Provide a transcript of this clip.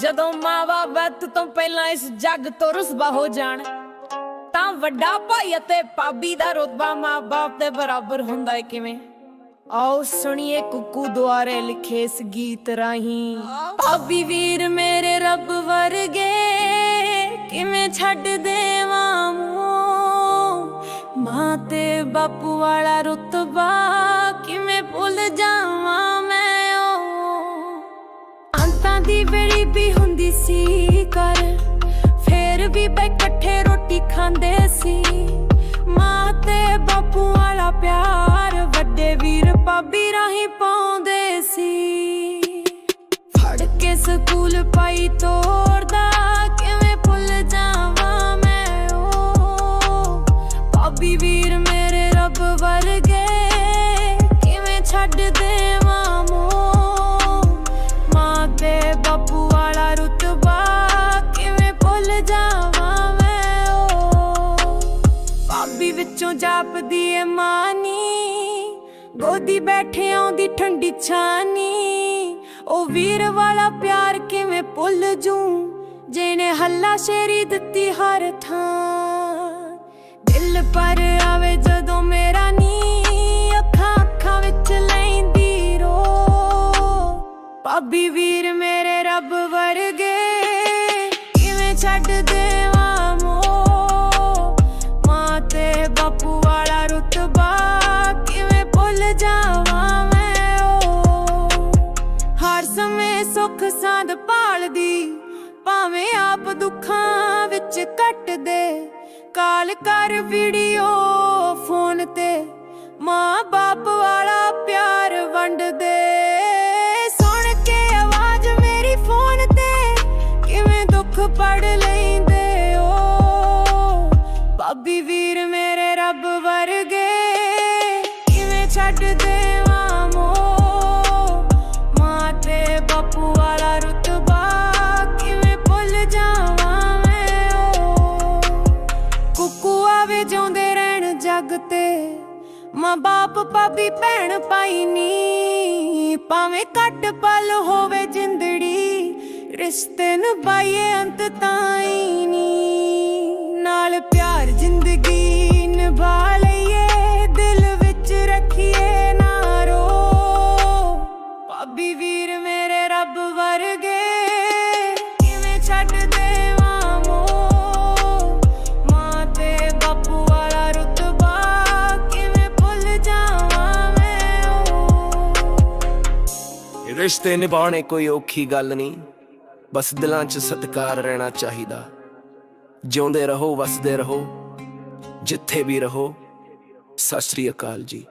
ਜਦੋਂ ਮਾਵਾ ਵਤ ਤੋਂ ਪਹਿਲਾਂ ਇਸ ਜੱਗ ਤੋਂ ਰੁਸਵਾ ਹੋ ਜਾਣ, ਤਾਂ ਵੱਡਾ ਭਾਈ ਅਤੇ ਭਾਬੀ ਦਾ ਰੁਤਬਾ ਮਾਂ-ਬਾਪ ਦੇ ਬਰਾਬਰ ਹੁੰਦਾ ਹੈ ਕਿਵੇਂ? ਆਓ ਸੁਣੀਏ ਕੁੱਕੂ ਦੁਆਰੇ ਲਿਖੇ ਇਸ ਗੀਤ ਰਾਹੀਂ। ਭਾਬੀ ਵੀਰ ਮੇਰੇ ਰੱਬ ਵਰਗੇ ਕਿਵੇਂ ਛੱਡ ਦੇਵਾਂ ਮੂੰਹ? ਮਾਂ ਤੇ ਬਾਪੂ ਵਾਲਾ ਰੁਤਬਾ ਕਿਵੇਂ ਭੁੱਲ ਜਾਵਾਂ? ਉਹ ਦੀ ਵੇੜੀ ਹੁੰਦੀ ਸੀ ਕਰ ਫੇਰ ਵੀ ਬੈ ਇਕੱਠੇ ਰੋਟੀ ਖਾਂਦੇ ਸੀ। ਮਾਂ ਤੇ ਬਾਪੂ ਵਾਲਾ ਪਿਆਰ, ਵੱਡੇ ਵੀਰ ਭਾਬੀ ਰਾਹੀਂ ਪਾਉਂਦੇ ਸੀ। ਫੜ ਕੇ ਸਕੂਲ ਪਾਈ ਤੋਂ ਵਿੱਚੋਂ ਜਾਪਦੀ ਏ ਮਾਨੀ। ਗੋਦੀ ਬੈਠੇ ਆਉਂਦੀ ਠੰਡੀ ਛਾਨੀ। ਉਹ ਵੀਰ ਵਾਲਾ ਪਿਆਰ ਕਿਵੇਂ ਭੁੱਲ ਜੂ? ਜਿਹਨੇ ਹੱਲਾ ਸ਼ੇਰੀ ਦਿੱਤੀ ਹਰ ਥਾਂ। ਦਿਲ ਪਰ ਆਵੇ ਸਾਂਦ ਭਾਲਦੀ ਭਾਵੇਂ ਆਪ ਦੁੱਖਾਂ ਵਿੱਚ ਕੱਟਦੇ ਕਾਲ ਕਰ ਵੀਡੀਓ ਫੋਨ ਤੇ ਮਾਂ ਬਾਪ ਵਾਲਾ ਪਿਆਰ ਵੰਡਦੇ। ਸੁਣ ਕੇ ਆਵਾਜ਼ ਮੇਰੀ ਫੋਨ ਤੇ, ਕਿਵੇਂ ਦੁੱਖ ਪੜ ਲੈਂਦੇ ਓ? ਭਾਬੀ ਵੀਰ ਮੇਰੇ ਰੱਬ ਵਰਗੇ, ਕਿਵੇਂ ਛੱਡ ਦੇ ਮਾਂ ਬਾਪ ਭਾਬੀ ਭੈਣ ਪਾਈ ਨੀ। ਭਾਵੇਂ ਘੱਟ ਪਲ ਹੋਵੇ ਜਿੰਦੜੀ, ਰਿਸ਼ਤੇ ਨਿਭਾਈਏ ਅੰਤ ਤਾਈ ਨੀ। ਰਿਸ਼ਤੇ ਨਿਭਾਉਣੇ ਕੋਈ ਔਖੀ ਗੱਲ ਨਹੀਂ। ਬਸ ਦਿਲਾਂ 'ਚ ਸਤਿਕਾਰ ਰਹਿਣਾ ਚਾਹੀਦਾ। ਜਿਉਂਦੇ ਰਹੋ, ਵਸਦੇ ਰਹੋ, ਜਿੱਥੇ ਵੀ ਰਹੋ। ਸਤਿ ਸ੍ਰੀ ਅਕਾਲ ਜੀ।